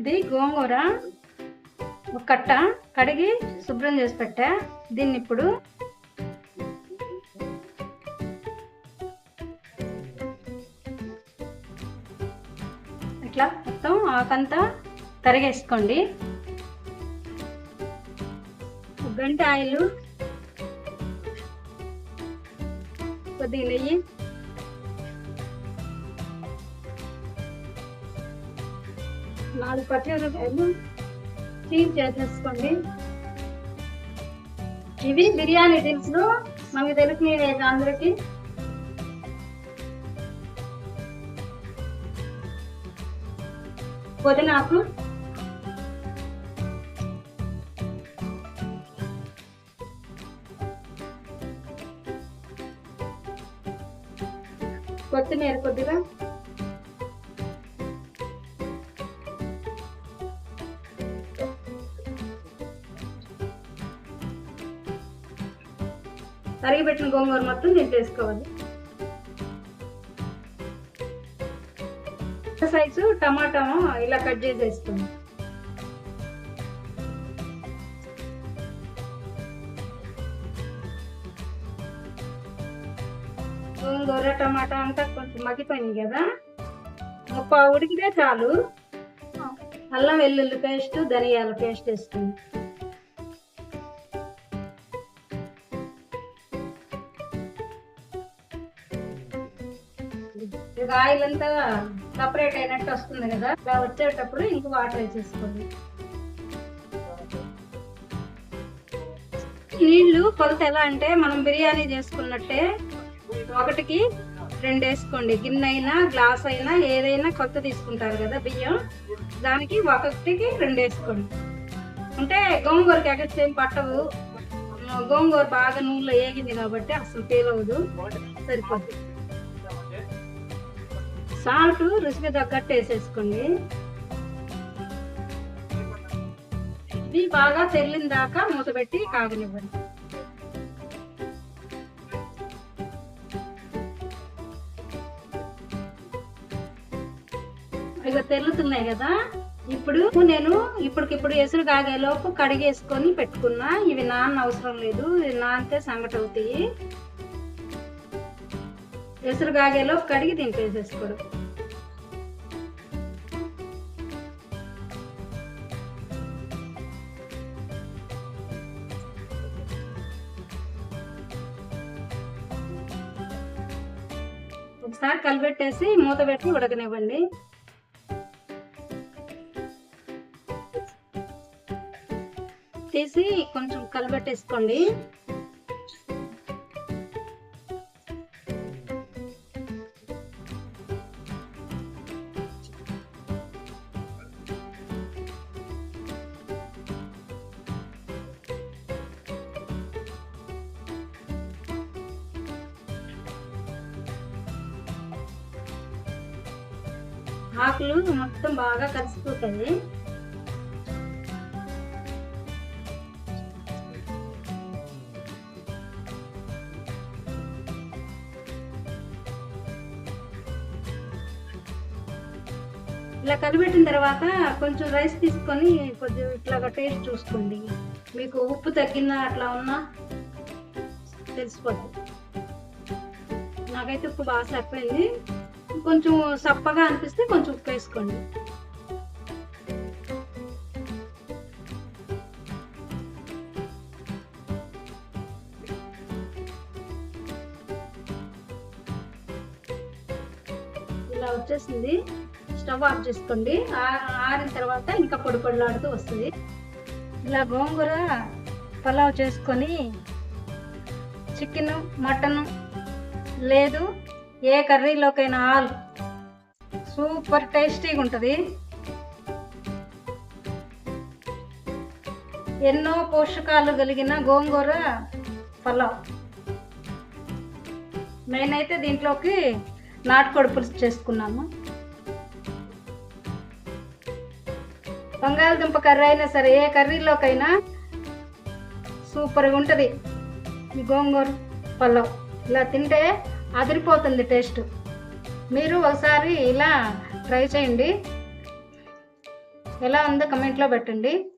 ఇది గోంగూర ఒక కట్ట కడిగి శుభ్రం చేసి పెట్టా. దీన్ని ఇప్పుడు ఇట్లా మొత్తం ఆకంతా తరిగేసుకోండి. గంట ఆయిల్ కొద్దిగా నెయ్యి నాలుగు పచ్చిమిరపకాయలు క్లీన్ చేసేసుకోండి. ఇవి బిర్యానీ దినుసులు మనకి తెలిసిన అందరికి. పుదీనాకు కొత్తిమీర కొద్దిగా తరిగిపెట్టిన గోంగూర మొత్తం దీంట్లో వేసుకోవాలి సైజు టమాటా ఇలా కట్ చేసి వేసుకోండి గోంగూర టమాటా అంతా కొంచెం మగ్గిపోయింది కదా? ముప్ప ఉడికితే చాలు. అల్లం వెల్లుల్లి పేస్ట్ ధనియాల పేస్ట్ వేసుకోండి. ఇక ఆయిల్ అంతా సపరేట్ అయినట్టు వస్తుంది కదా? ఇలా వచ్చేటప్పుడు ఇంక వాటర్ వేసేసుకోండి. నీళ్ళు కొలత ఎలా అంటే మనం బిర్యానీ చేసుకున్నట్టే ఒకటికి రెండు వేసుకోండి. గిన్నె అయినా గ్లాస్ అయినా ఏదైనా కొత్త తీసుకుంటారు కదా బియ్యం? దానికి ఒకటికి రెండు వేసుకోండి. అంటే గోంగూరకి ఎగస్ట్ ఏం పట్టవు. గోంగూర బాగా నూనెలో ఏగింది కాబట్టి అసలు ఫీల్ అవ్వదు సరిపోతుంది. సాల్ట్ రుచికి తగ్గట్టు వేసేసుకోండి. ఇది బాగా తెల్లిన దాకా మూత పెట్టి కాగనివ్వండి. ఇక తెల్లుతున్నాయి కదా. ఇప్పుడు నేను ఇప్పటికిప్పుడు ఎసురు కాగేలోపు కడిగేసుకొని పెట్టుకున్నా. ఇవి నాన్న అవసరం లేదు. ఇవి నానితే సంగటి అవుతాయి ఎసురు కాగేలోపు కడిగి దీంట్లో ఒకసారి కలిపెట్టేసి మూత పెట్టి ఉడకనివ్వండి. తీసి కొంచెం కలిపెట్టేసుకోండి ఆకులు మొత్తం బాగా కలిసిపోతాయి. ఇలా కలిపెట్టిన తర్వాత కొంచెం రైస్ తీసుకొని కొద్దిగా ఇట్లాగా టేస్ట్ చూసుకోండి. మీకు ఉప్పు తగ్గిందా అట్లా ఉన్నా తెలిసిపోతుంది నాకైతే ఉప్పు బాగా సరిపోయింది. కొంచెం సప్పగా అనిపిస్తే కొంచెం ఉప్పు వేసుకోండి. ఇలా వచ్చేసింది. స్టవ్ ఆఫ్ చేసుకోండి. ఆ- ఆరిన తర్వాత ఇంకా పొడి పొడిలాడుతూ వస్తుంది. ఇలా గోంగూర పలావ్ చేసుకొని చికెన్ మటన్ లేదు ఏ కర్రీలోకైనా ఆల్. సూపర్ టేస్టీగా ఉంటుంది ఎన్నో పోషకాలు కలిగిన గోంగూర పలావ్. నేనైతే దీంట్లోకి నాటుకోడి పులుసు చేసుకున్నాము బంగాళదుంప కర్రీ అయినా సరే ఏ కర్రీలోకైనా సూపర్గా ఉంటుంది ఈ గోంగూర పలావ్. ఇలా తింటే అదిరిపోతుంది టేస్ట్. మీరు ఒకసారి ఇలా ట్రై చేయండి. ఎలా ఉందో కమెంట్లో పెట్టండి.